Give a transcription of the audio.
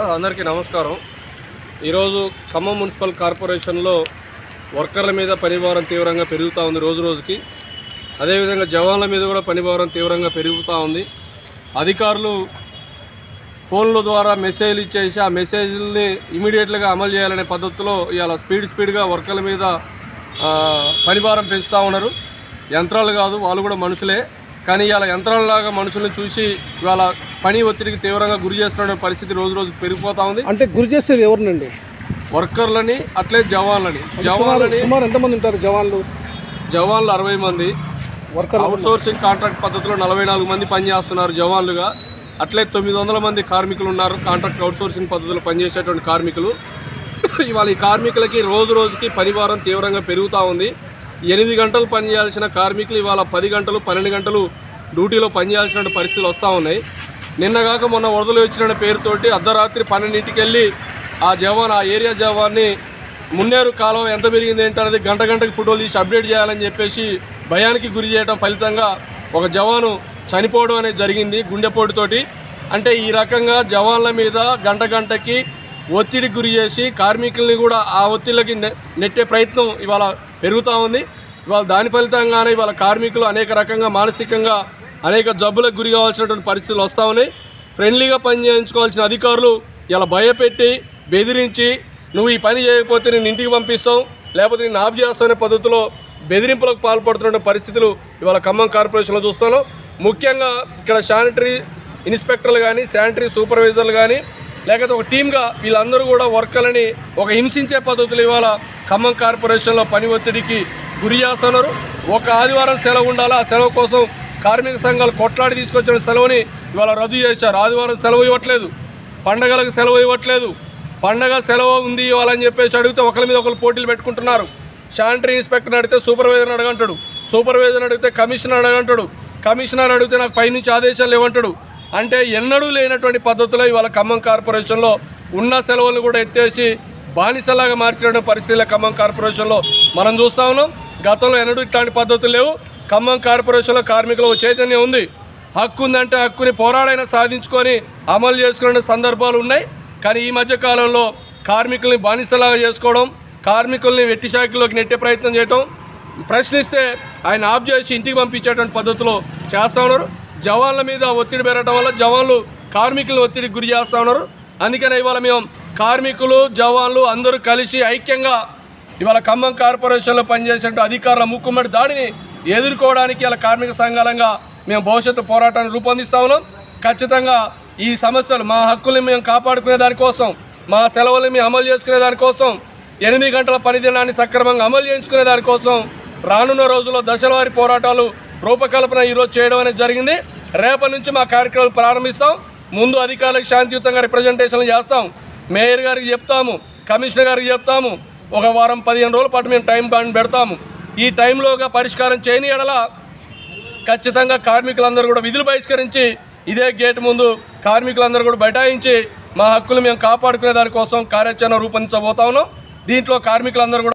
అందరికీ నమస్కారం. ఈరోజు ఖమ్మం మున్సిపల్ కార్పొరేషన్లో వర్కర్ల మీద పనిభారం తీవ్రంగా పెరుగుతూ ఉంది రోజు రోజుకి. అదేవిధంగా జవాన్ల మీద కూడా పనిభారం తీవ్రంగా పెరుగుతూ ఉంది. అధికారులు ఫోన్ల ద్వారా మెసేజ్లు ఇచ్చేసి ఆ మెసేజ్ని ఇమీడియట్గా అమలు చేయాలనే పద్ధతిలో ఇవాళ స్పీడ్ స్పీడ్గా వర్కర్ల మీద పనిభారం పెంచుతూ ఉన్నారు. యంత్రాలు కాదు వాళ్ళు కూడా మనుషులే. కానీ ఇవాళ యంత్రాలలాగా మనుషుల్ని చూసి ఇవాళ పని ఒత్తిడికి తీవ్రంగా గురి చేస్తున్న పరిస్థితి రోజు రోజుకు పెరిగిపోతా ఉంది. అంటే గురి చేసేది ఎవరినండి? వర్కర్లని అట్లే జవాన్లని. జవాన్లని సుమారు ఎంతమంది ఉంటారు జవాన్లు? జవాన్లు అరవై మంది. వర్కర్లు అవుట్ సోర్సింగ్ కాంట్రాక్ట్ పద్ధతిలో నలభై నాలుగు మంది పనిచేస్తున్నారు జవాన్లుగా. అట్లే తొమ్మిది వందల మంది కార్మికులు ఉన్నారు. కాంట్రాక్ట్ అవుట్ సోర్సింగ్ పద్ధతిలో పనిచేసేటువంటి కార్మికులు. ఇవాళ ఈ కార్మికులకి రోజు రోజుకి పనిభారం తీవ్రంగా పెరుగుతూ ఉంది. ఎనిమిది గంటలు పనిచేయాల్సిన కార్మికులు ఇవాళ పది గంటలు పన్నెండు గంటలు డ్యూటీలో పనిచేయాల్సిన పరిస్థితులు వస్తూ ఉన్నాయి. నిన్నగాక మొన్న వరదలు వచ్చిన పేరుతోటి అర్ధరాత్రి పన్నెండింటికి వెళ్ళి ఆ జవాన్ ఆ ఏరియా జవాన్ని మున్నేరు కాలం ఎంత పెరిగింది ఏంటనేది గంట గంటకి ఫోటోలు తీసి అప్డేట్ చేయాలని చెప్పేసి భయానికి గురి చేయడం ఫలితంగా ఒక జవాను చనిపోవడం అనేది జరిగింది గుండెపోటుతోటి. అంటే ఈ రకంగా జవాన్ల మీద గంట గంటకి ఒత్తిడికి గురి చేసి కార్మికుల్ని కూడా ఆ ఒత్తిడికి నె- నెట్టే ప్రయత్నం ఇవాళ పెరుగుతూ ఉంది. ఇవాళ దాని ఫలితంగానే ఇవాళ కార్మికులు అనేక రకంగా మానసికంగా అనేక జబ్బులకు గురి కావాల్సినటువంటి పరిస్థితులు వస్తూ ఉన్నాయి. ఫ్రెండ్లీగా పని చేయించుకోవాల్సిన అధికారులు ఇలా భయపెట్టి బెదిరించి నువ్వు ఈ పని చేయకపోతే నేను ఇంటికి పంపిస్తాం లేకపోతే నేను ఆఫ్ చేస్తానే పద్ధతిలో బెదిరింపులకు పాల్పడుతున్న పరిస్థితులు ఇవాళ ఖమ్మం కార్పొరేషన్లో చూస్తాను ముఖ్యంగా ఇక్కడ శానిటరీ ఇన్స్పెక్టర్లు కానీ శానిటరీ సూపర్వైజర్లు కానీ లేకపోతే ఒక టీమ్గా వీళ్ళందరూ కూడా వర్కర్లని ఒక హింసించే పద్ధతులు ఇవాళ ఖమ్మం కార్పొరేషన్లో పని ఒత్తిడికి గురి చేస్తున్నారు. ఒక ఆదివారం సెలవు ఉండాలి. ఆ సెలవు కోసం కార్మిక సంఘాలు కొట్లాడి తీసుకొచ్చిన సెలవుని ఇవాళ రద్దు చేశారు. ఆదివారం సెలవు ఇవ్వట్లేదు. పండగలకు సెలవు ఇవ్వట్లేదు. పండగ సెలవు ఉంది ఇవ్వాలని చెప్పేసి అడిగితే ఒకరి మీద ఒకరు పోటీలు పెట్టుకుంటున్నారు. శానిటరీ ఇన్స్పెక్టర్ అడిగితే సూపర్వైజర్ని అడగంటాడు. సూపర్వైజర్ని అడిగితే కమిషనర్ అడగంటాడు. కమిషనర్ అడిగితే నాకు పైనుంచి ఆదేశాలు ఇవ్వంటాడు అంటే ఎన్నడూ లేనటువంటి పద్ధతిలో ఇవాళ ఖమ్మం కార్పొరేషన్లో ఉన్న సెలవులు కూడా ఎత్తేసి బానిసలాగా మార్చిన పరిస్థితుల ఖమ్మం కార్పొరేషన్లో మనం చూస్తా ఉన్నాం. గతంలో ఎన్నడూ ఇట్లాంటి పద్ధతులు లేవు. ఖమ్మం కార్పొరేషన్లో కార్మికుల చైతన్యం ఉంది. హక్కు ఉందంటే హక్కుని పోరాడైనా సాధించుకొని అమలు చేసుకునే సందర్భాలు ఉన్నాయి. కానీ ఈ మధ్య కాలంలో కార్మికుల్ని బానిసలాగా చేసుకోవడం కార్మికుల్ని వెట్టి శాఖలోకి నెట్టే ప్రయత్నం చేయటం ప్రశ్నిస్తే ఆయన ఆఫ్ చేసి ఇంటికి పంపించేటువంటి పద్ధతిలో చేస్తూ ఉన్నారు. జవాన్ల మీద ఒత్తిడి పెరగడం వల్ల జవాన్లు కార్మికులు ఒత్తిడికి గురి చేస్తూ ఉన్నారు. అందుకనే ఇవాళ మేము కార్మికులు జవాన్లు అందరూ కలిసి ఐక్యంగా ఇవాళ ఖమ్మం కార్పొరేషన్లో పనిచేసే అధికారుల ముక్కుమ్మడి దాడిని ఎదుర్కోవడానికి ఇలా కార్మిక సంఘాలంగా మేము భవిష్యత్తు పోరాటాన్ని రూపొందిస్తా ఉన్నాం. ఖచ్చితంగా ఈ సమస్యలు మా హక్కుల్ని మేము కాపాడుకునే దానికోసం మా సెలవుల్ని మేము అమలు చేసుకునే దానికోసం ఎనిమిది గంటల పనిదినాన్ని సక్రమంగా అమలు చేయించుకునే దానికోసం రానున్న రోజుల్లో దశలవారి పోరాటాలు రూపకల్పన ఈరోజు చేయడం అనేది జరిగింది. రేపటి నుంచి మా కార్యక్రమాలు ప్రారంభిస్తాం. ముందు అధికారులకు శాంతియుతంగా రిప్రజెంటేషన్లు చేస్తాం. మేయర్ గారికి చెప్తాము కమిషనర్ గారికి చెప్తాము. ఒక వారం పదిహేను రోజుల పాటు మేము టైం బాండ్ పెడతాము. ఈ టైంలోగా పరిష్కారం చేయని ఎడల ఖచ్చితంగా కార్మికులందరూ కూడా విధులు బహిష్కరించి ఇదే గేట్ ముందు కార్మికులందరూ కూడా బైఠాయించి మా హక్కులు మేము కాపాడుకునే దానికోసం కార్యాచరణ రూపొందించబోతా ఉన్నాం. దీంట్లో కార్మికులందరూ కూడా